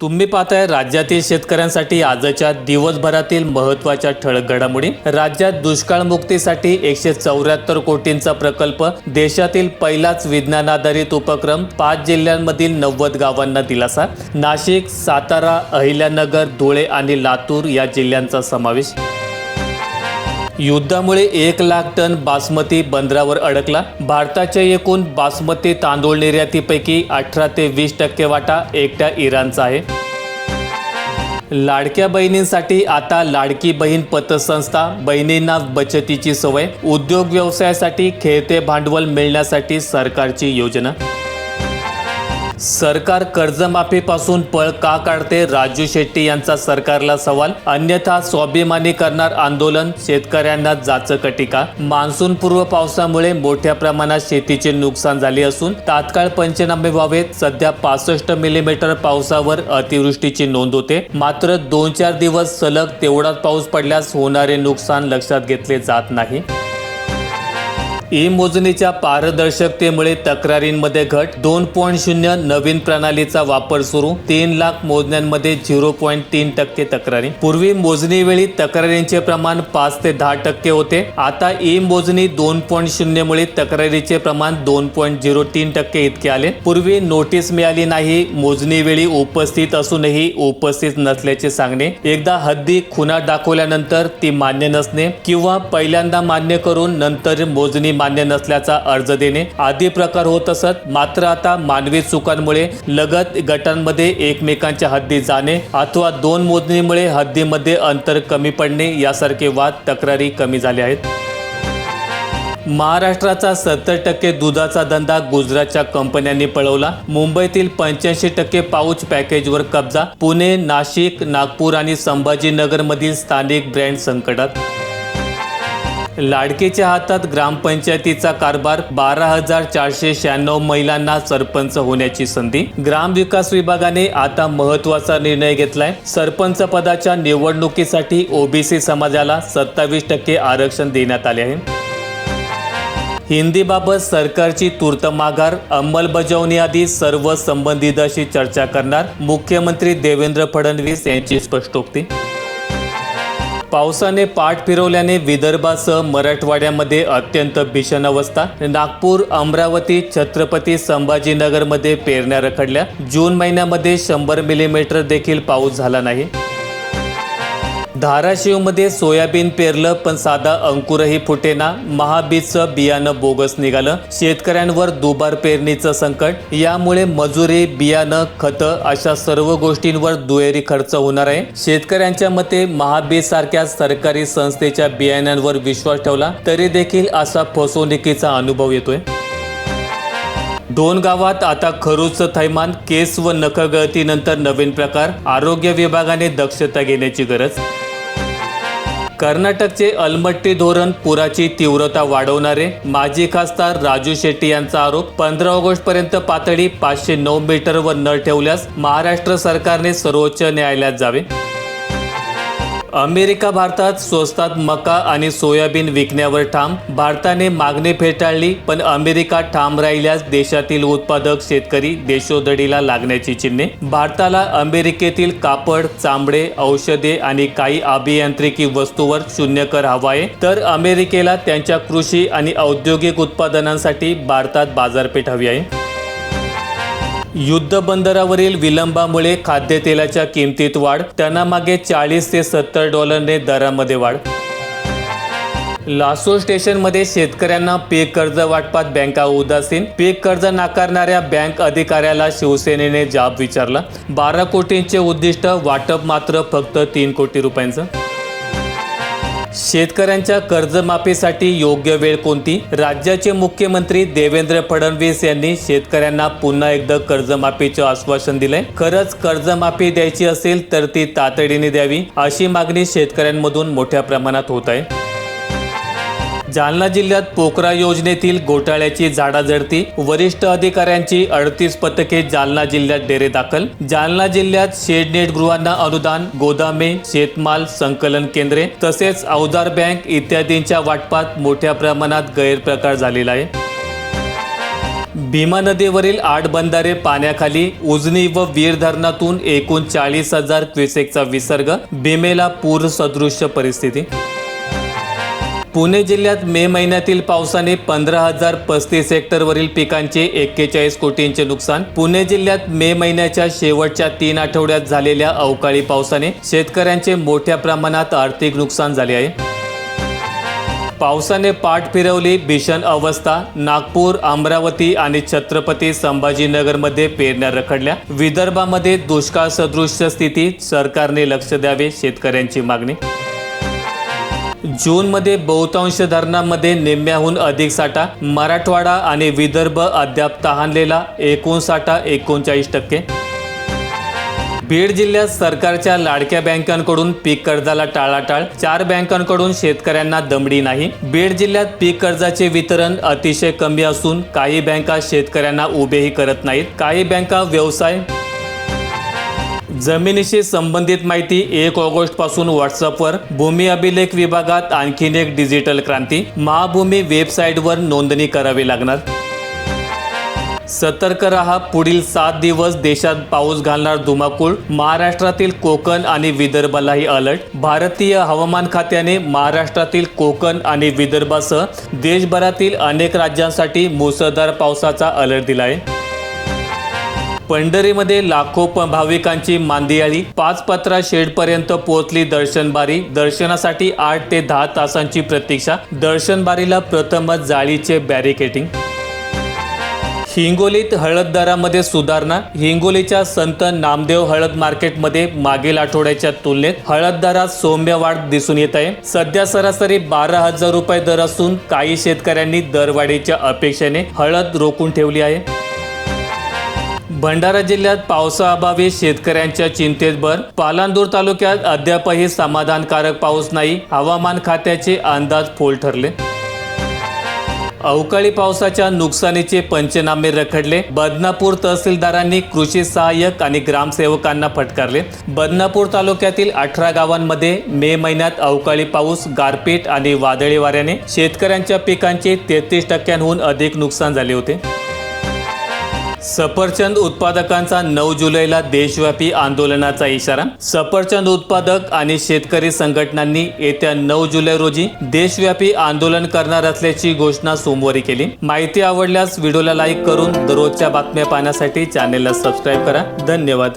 तुम्ही पाहताय राज्यातील शेतकऱ्यांसाठी आजच्या दिवसभरातील महत्त्वाच्या ठळक घडामोडी. राज्यात दुष्काळ मुक्तीसाठी एकशे चौऱ्याहत्तर कोटींचा प्रकल्प देशातील पहिलाच विज्ञान आधारित उपक्रम पाच जिल्ह्यांमधील नव्वद गावांना दिलासा. नाशिक सातारा अहिल्यानगर धुळे आणि लातूर या जिल्ह्यांचा समावेश. युद्धामुळे एक लाख टन बासमती बंदरावर अडकला. भारताच्या एकूण बासमती तांदूळ निर्यातीपैकी अठरा ते वीस टक्के वाटा एकट्या इराणचा आहे. लाडक्या बहिणींसाठी आता लाडकी बहीण पतसंस्था बहिणींना बचतीची सवय उद्योग व्यवसायासाठी खेळते भांडवल मिळण्यासाठी सरकारची योजना. सरकार कर्जमाफीपासून पळ का काढते? राजू शेट्टी यांचा सरकारला सवाल. अन्यथा स्वाभिमानी करणार आंदोलन. शेतकऱ्यांना जाचक टीका. मान्सूनपूर्व पावसामुळे मोठ्या प्रमाणात शेतीचे नुकसान झाले असून तात्काळ पंचनामे व्हावेत. सध्या पासष्ट मिलीमीटर पावसावर अतिवृष्टीची नोंद होते. मात्र दोन चार दिवस सलग तेवढाच पाऊस पडल्यास होणारे नुकसान लक्षात घेतले जात नाही. ई मोजणीच्या पारदर्शकतेमुळे तक्रारींमध्ये घट. दोन पॉईंट शून्य नवीन प्रणालीचा वापर सुरू. तीन लाख मोजण्यांमध्ये झिरो पॉईंट तीन टक्के तक्रारी. पूर्वी मोजणीवेळी तक्रारींचे प्रमाण पाच ते दहा टक्के होते. आता ई मोजणी दोन पॉईंट शून्यमुळे तक्रारीचे प्रमाण दोन पॉईंट झिरो तीन टक्के इतके आले. पूर्वी नोटीस मिळाली नाही मोजणीवेळी उपस्थित असूनही उपस्थित नसल्याचे सांगणे. एकदा हद्दी खुना दाखवल्यानंतर ती मान्य नसणे किंवा पहिल्यांदा मान्य करून नंतर मोजणी मान्य नसल्याचा अर्ज देणे आदी प्रकार होत असत. मात्र आता मानवी चुकांमुळे लगत गटांमध्ये एकमेकांच्या हद्दी जाणे अथवा दोन मोजणीमुळे हद्दीमध्ये अंतर कमी पडणे यासारखे वाद तक्रारी कमी झाले आहेत. महाराष्ट्राचा सत्तर टक्के दुधाचा धंदा गुजरातच्या कंपन्यांनी पळवला. मुंबईतील पंच्याऐंशी टक्के पाऊच पॅकेजवर कब्जा. पुणे नाशिक नागपूर आणि संभाजीनगरमधील स्थानिक ब्रँड संकटात. लाडकेच्या हातात ग्रामपंचायतीचा कारभार बारा हजार चारशे शहाण्णव महिलांना सरपंच होण्याची संधी. ग्रामविकास विभागाने आता महत्त्वाचा निर्णय घेतलाय. सरपंच पदाच्या निवडणुकीसाठी ओबीसी समाजाला सत्तावीस टक्के आरक्षण देण्यात आले आहे. हिंदीबाबत सरकारची तूर्त माघार अंमलबजावणीआधी सर्व संबंधितांशी चर्चा करणार मुख्यमंत्री देवेंद्र फडणवीस यांची स्पष्टोक्ती. पावसाने पाठ फिरवल्याने विदर्भासह मराठवाड्यामध्ये अत्यंत भीषण अवस्था. नागपूर अमरावती छत्रपती संभाजीनगरमध्ये पेरण्या रखडल्या. जून महिन्यामध्ये शंभर मिलीमीटर देखील पाऊस झाला नाही. धाराशिवमध्ये सोयाबीन पेरलं पण साधा अंकुरही फुटेना. महाबीजचं बियाणं बोगस निघालं. शेतकऱ्यांवर दुबार पेरणीचं संकट. यामुळे मजुरी बियाणं खतं अशा सर्व गोष्टींवर दुहेरी खर्च होणार आहे. शेतकऱ्यांच्या मते महाबीज सारख्या सरकारी संस्थेच्या बियाण्यांवर विश्वास ठेवला तरी देखील असा फसवणुकीचा अनुभव येतोय. दोन गावात आता खरूच थैमान केस व नखगळतीनंतर नवीन प्रकार. आरोग्य विभागाने दक्षता घेण्याची गरज कर्नाटकचे अलमट्टी धोरण पुराची तीव्रता वाढवणारे माजी खासदार राजू शेट्टी यांचा आरोप पंधरा ऑगस्ट पर्यंत पातळी पाचशे नऊ मीटरवर न ठेवल्यास महाराष्ट्र सरकारने सर्वोच्च न्यायालयात जावे. अमेरिका भारतात स्वस्तात मका आणि सोयाबीन विकण्यावर ठाम. भारताने मागणी फेटाळली पण अमेरिका ठाम राहिल्यास देशातील उत्पादक शेतकरी देशोधडीला लागण्याची चिन्हे. भारताला अमेरिकेतील कापड चामडे औषधे आणि काही अभियांत्रिकी वस्तूवर शून्य कर हवा आहे. तर अमेरिकेला त्यांच्या कृषी आणि औद्योगिक उत्पादनांसाठी भारतात बाजारपेठ हवी आहे. युद्ध बंदरावरील विलंबामुळे खाद्यतेलाच्या किमतीत वाढ त्यांना मागे चाळीस ते सत्तर डॉलरने दरामध्ये वाढ. लासो स्टेशनमध्ये शेतकऱ्यांना पीक कर्ज वाटपात बँका उदासीन. पीक कर्ज नाकारणाऱ्या बँक अधिकाऱ्याला शिवसेनेने जाब विचारला. बारा कोटींचे उद्दिष्ट वाटप मात्र फक्त तीन कोटी रुपयांचं. शेतकऱ्यांच्या कर्जमाफीसाठी योग्य वेळ कोणती? राज्याचे मुख्यमंत्री देवेंद्र फडणवीस यांनी शेतकऱ्यांना पुन्हा एकदा कर्जमाफीचे आश्वासन दिले खरंच कर्जमाफी द्यायची असेल तर ती तातडीने द्यावी अशी मागणी शेतकऱ्यांमधून मोठ्या प्रमाणात होत आहे. जालना जिल्ह्यात पोकरा योजनेतील घोटाळ्याची झाडाझडती वरिष्ठ अधिकाऱ्यांची अडतीस पथके जालना जिल्ह्यात डेरे दाखल. जालना जिल्ह्यात शेडनेट गृहांना अनुदान गोदामे शेतमाल संकलन केंद्रे तसेच अवजार बँक इत्यादींच्या वाटपात मोठ्या प्रमाणात गैरप्रकार झालेला आहे. भीमा नदीवरील आठ बंधारे पाण्याखाली उजनी व वीर धरणातून एकूण चाळीस हजार क्युसेकचा विसर्ग भीमेला पूर सदृश्य परिस्थिती पुणे जिल्ह्यात मे महिन्यातील पावसाने पंधरा हजार पस्तीस हेक्टरवरील पिकांचे एक्केचाळीस कोटींचे नुकसान. पुणे जिल्ह्यात मे महिन्याच्या शेवटच्या तीन आठवड्यात झालेल्या अवकाळी पावसाने शेतकऱ्यांचे मोठ्या प्रमाणात आर्थिक नुकसान झाले आहे. पावसाने पाठ फिरवली भीषण अवस्था. नागपूर अमरावती आणि छत्रपती संभाजीनगरमध्ये पेरण्या रखडल्या. विदर्भामध्ये दुष्काळ सदृश स्थिती सरकारने लक्ष द्यावे शेतकऱ्यांची मागणी जूनमध्ये बहुतांश धरणांमध्ये निम्म्याहून अधिक साठा मराठवाडा आणि विदर्भ अद्याप तहानलेला एकूण साठा एकोणचाळीस टक्के. बीड जिल्ह्यात सरकारच्या लाडक्या बँकांकडून पीक कर्जाला टाळाटाळ. चार बँकांकडून शेतकऱ्यांना दमडी नाही. बीड जिल्ह्यात पीक कर्जाचे वितरण अतिशय कमी असून काही बँका शेतकऱ्यांना उभेही करत नाहीत. काही बँका व्यवसाय जमिनीशी संबंधित माहिती एक ऑगस्टपासून व्हॉट्सअपवर भूमी अभिलेख विभागात आणखीन एक डिजिटल क्रांती. महाभूमी वेबसाईटवर नोंदणी करावी लागणार. सतर्क रहा पुढील सात दिवस देशात पाऊस घालणार धुमाकूळ. महाराष्ट्रातील कोकण आणि विदर्भालाही अलर्ट. भारतीय हवामान खात्याने महाराष्ट्रातील कोकण आणि विदर्भासह देशभरातील अनेक राज्यांसाठी मुसळधार पावसाचा अलर्ट दिला आहे पंढरीमध्ये लाखो भाविकांची मांदियाळी. पाच पत्रा शेडपर्यंत पोहोचली दर्शनबारी. दर्शनासाठी आठ ते दहा तासांची प्रतीक्षा. दर्शनबारीला प्रथमच जाळीचे बॅरिकेटिंग. हिंगोलीत हळद दरामध्ये सुधारणा. हिंगोलीच्या संत नामदेव हळद मार्केटमध्ये मागील आठवड्याच्या तुलनेत हळद दरात सौम्य वाढ दिसून येत आहे. सध्या सरासरी बारा हजार रुपये दर असून काही शेतकऱ्यांनी दरवाढीच्या अपेक्षेने हळद रोखून ठेवली आहे. भंडारा जिल्ह्यात पावसाअभावी शेतकऱ्यांच्या चिंतेत भर पालांदूर तालुक्यात अद्यापही समाधानकारक पाऊस नाही हवामान खात्याचे अंदाज फोल ठरले. अवकाळी पावसाच्या नुकसानीचे पंचनामे रखडले. बदनापूर तहसीलदारांनी कृषी सहाय्यक आणि ग्रामसेवकांना फटकारले. बदनापूर तालुक्यातील अठरा गावांमध्ये मे महिन्यात अवकाळी पाऊस गारपीट आणि वादळी वाऱ्याने शेतकऱ्यांच्या पिकांचे तेहतीस टक्क्यांहून अधिक नुकसान झाले होते. सफरचंद उत्पादकांचा नऊ जुलैला देशव्यापी आंदोलनाचा इशारा. सफरचंद उत्पादक आणि शेतकरी संघटनांनी येत्या नऊ जुलै रोजी देशव्यापी आंदोलन करणार असल्याची घोषणा सोमवारी केली. माहिती आवडल्यास व्हिडिओला लाईक करून दररोजच्या बातम्या पाहण्यासाठी चॅनेलला सबस्क्राईब करा. धन्यवाद.